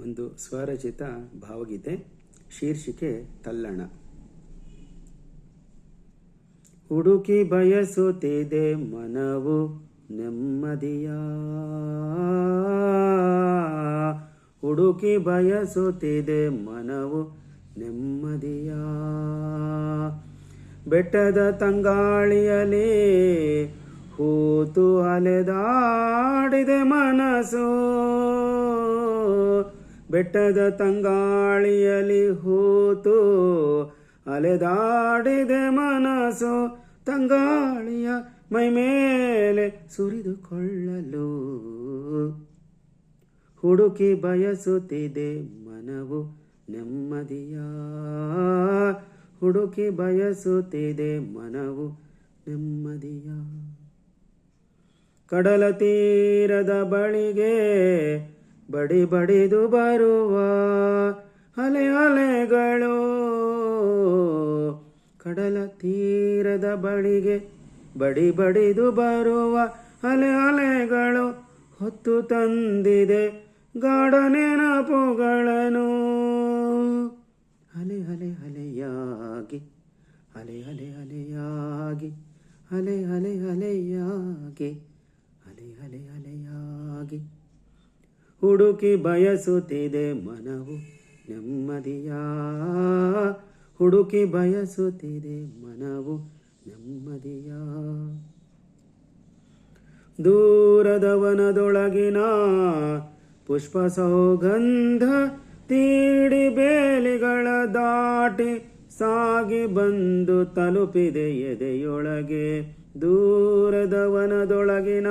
ಒಂದು ಸ್ವರಚಿತ ಭಾವಗೀತೆ, ಶೀರ್ಷಿಕೆ ತಲ್ಲಣ. ಹುಡುಕಿ ಬಯಸುತ್ತಿದೆ ಮನವು ನೆಮ್ಮದಿಯ. ಹುಡುಕಿ ಬಯಸುತ್ತಿದೆ ಮನವು ನೆಮ್ಮದಿಯ. ಬೆಟ್ಟದ ತಂಗಾಳಿಯಲಿ ಹೂತು ಅಲೆದಾಡಿದೆ ಮನಸ್ಸು ಬೆಟ್ಟದ ತಂಗಾಳಿಯಲಿ ಹೂತು ಅಲೆದಾಡಿದೆ ಮನಸ್ಸು ತಂಗಾಳಿಯ ಮೈ ಮೇಲೆ ಸುರಿದುಕೊಳ್ಳಲು. ಹುಡುಕಿ ಬಯಸುತ್ತಿದೆ ಮನವು ನೆಮ್ಮದಿಯ. ಹುಡುಕಿ ಬಯಸುತ್ತಿದೆ ಮನವು ನೆಮ್ಮದಿಯ. ಕಡಲ ತೀರದ ಬಳಿಗೆ ಬಡಿ ಬಡಿದು ಬರುವ ಅಲೆ ಅಲೆಗಳು ಕಡಲ ತೀರದ ಬಳಿಗೆ ಬಡಿ ಬಡಿದು ಬರುವ ಅಲೆ ಅಲೆಗಳು ಹೊತ್ತು ತಂದಿದೆ ಗಾಢ ನೆನಪುಗಳನ್ನು ಅಲೆ ಅಲೆ ಅಲೆಯಾಗಿ, ಅಲೆ ಅಲೆ ಅಲೆಯಾಗಿ, ಅಲೆ ಅಲೆ ಅಲೆಯಾಗಿ, ಅಲೆ ಅಲೆ ಅಲೆಯಾಗಿ. ಹುಡುಕಿ ಬಯಸುತ್ತಿದೆ ಮನವು ನೆಮ್ಮದಿಯ? ಹುಡುಕಿ ಬಯಸುತ್ತಿದೆ ಮನವು ನೆಮ್ಮದಿಯ? ದೂರದವನದೊಳಗಿನ ಪುಷ್ಪ ಸೌಗಂಧ ತೀಡಿ ಬೇಲಿಗಳ ದಾಟಿ ಸಾಗಿ ಬಂದು ತಲುಪಿದೆ ಎದೆಯೊಳಗೆ. ದೂರದವನದೊಳಗಿನ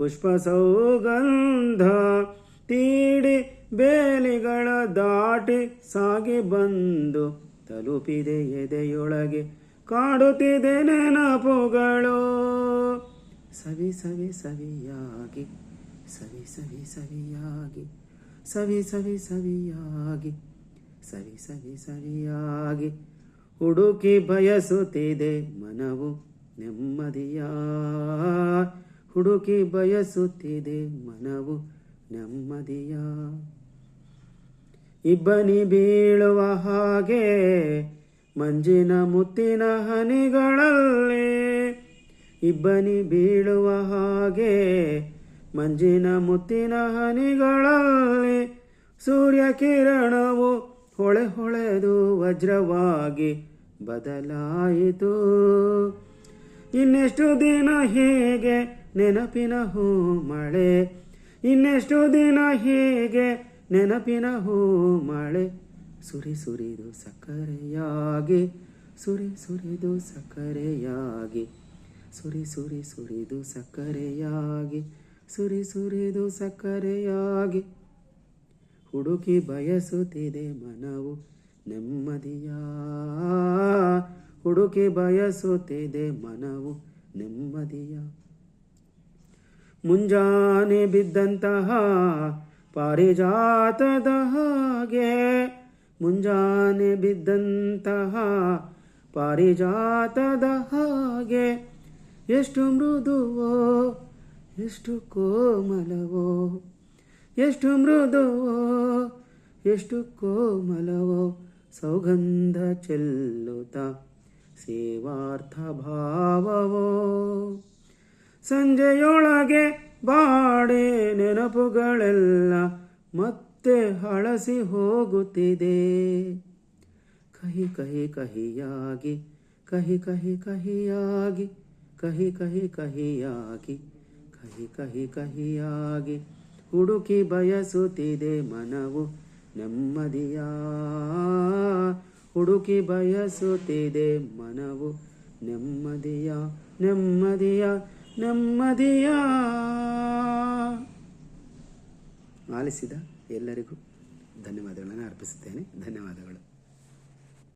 ಪುಷ್ಪ ಸೌಗಂಧ ತೀಡಿ ಬೇಲಿಗಳ ದಾಟಿ ಸಾಗಿ ಬಂದು ತಲುಪಿದೆ ಎದೆಯೊಳಗೆ. ಕಾಡುತ್ತಿದೆ ನೆನಪುಗಳು. ಸವಿ ಸವಿ ಸವಿಯಾಗಿ, ಸವಿ ಸವಿ ಸವಿಯಾಗಿ, ಸವಿ ಸವಿ ಸವಿಯಾಗಿ, ಸವಿ ಸವಿ ಸವಿಯಾಗಿ ಹುಡುಕಿ ಬಯಸುತ್ತಿದೆ ಮನವು ನೆಮ್ಮದಿಯ ಹುಡುಕಿ ಬಯಸುತ್ತಿದೆ ಮನವು ನೆಮ್ಮದಿಯ. ಇಬ್ಬನಿ ಬೀಳುವ ಹಾಗೆ ಮಂಜಿನ ಮುತ್ತಿನ ಹನಿಗಳಲ್ಲಿ. ಇಬ್ಬನಿ ಬೀಳುವ ಹಾಗೆ ಮಂಜಿನ ಮುತ್ತಿನ ಹನಿಗಳಲ್ಲಿ. ಸೂರ್ಯ ಕಿರಣವು ಹೊಳೆ ಹೊಳೆದು ವಜ್ರವಾಗಿ ಬದಲಾಯಿತು. ಇನ್ನೆಷ್ಟು ದಿನ ಹೀಗೆ ನೆನಪಿನ ಹೂ ಮಳೆ. ಇನ್ನೆಷ್ಟು ದಿನ ಹೀಗೆ ನೆನಪಿನ ಹೂ ಮಳೆ. ಸುರಿ ಸುರಿದು ಸಕ್ಕರೆಯಾಗಿ, ಸುರಿ ಸುರಿದು ಸಕ್ಕರೆಯಾಗಿ, ಸುರಿ ಸುರಿ ಸುರಿದು ಸಕ್ಕರೆಯಾಗಿ, ಸುರಿ ಸುರಿದು ಸಕ್ಕರೆಯಾಗಿ. ಹುಡುಕಿ ಬಯಸುತ್ತಿದೆ ಮನವು ನೆಮ್ಮದಿಯ. ಹುಡುಕಿ ಬಯಸುತ್ತಿದೆ ಮನವು ನೆಮ್ಮದಿಯ. ಮುಂಜಾನೆ ಬಿದ್ದಂತಹ ಪಾರಿಜಾತದ ಹಾಗೆ ಮುಂಜಾನೆ ಬಿದ್ದಂತಹ ಪಾರಿಜಾತದ ಹಾಗೆ ಎಷ್ಟು ಮೃದುವೋ, ಎಷ್ಟು ಕೋಮಲವೋ, ಎಷ್ಟು ಮೃದುವೋ, ಎಷ್ಟು ಕೋಮಲವೋ, ಸೌಗಂಧ ಚೆಲ್ಲುತ್ತ ಸೇವಾರ್ಥ ಭಾವವೋ. ಸಂಜೆಯೊಳಗೆ ಬಾಡೆ ನೆನಪುಗಳೆಲ್ಲ ಮತ್ತೆ ಹಳಸಿ ಹೋಗುತ್ತಿದೆ. ಕಹಿ ಕಹಿ ಕಹಿಯಾಗಿ, ಕಹಿ ಕಹಿ ಕಹಿಯಾಗಿ, ಕಹಿ ಕಹಿ ಕಹಿಯಾಗಿ, ಕಹಿ ಕಹಿ ಕಹಿಯಾಗಿ ಹುಡುಕಿ ಬಯಸುತ್ತಿದೆ ಮನವು ನೆಮ್ಮದಿಯ. ಹುಡುಕಿ ಬಯಸುತ್ತಿದೆ ಮನವು ನೆಮ್ಮದಿಯ ನೆಮ್ಮದಿಯ. ನೆಮ್ಮದಿಯ? ಆಲಿಸಿದ ಎಲ್ಲರಿಗೂ ಧನ್ಯವಾದಗಳನ್ನು ಅರ್ಪಿಸುತ್ತೇನೆ. ಧನ್ಯವಾದಗಳು.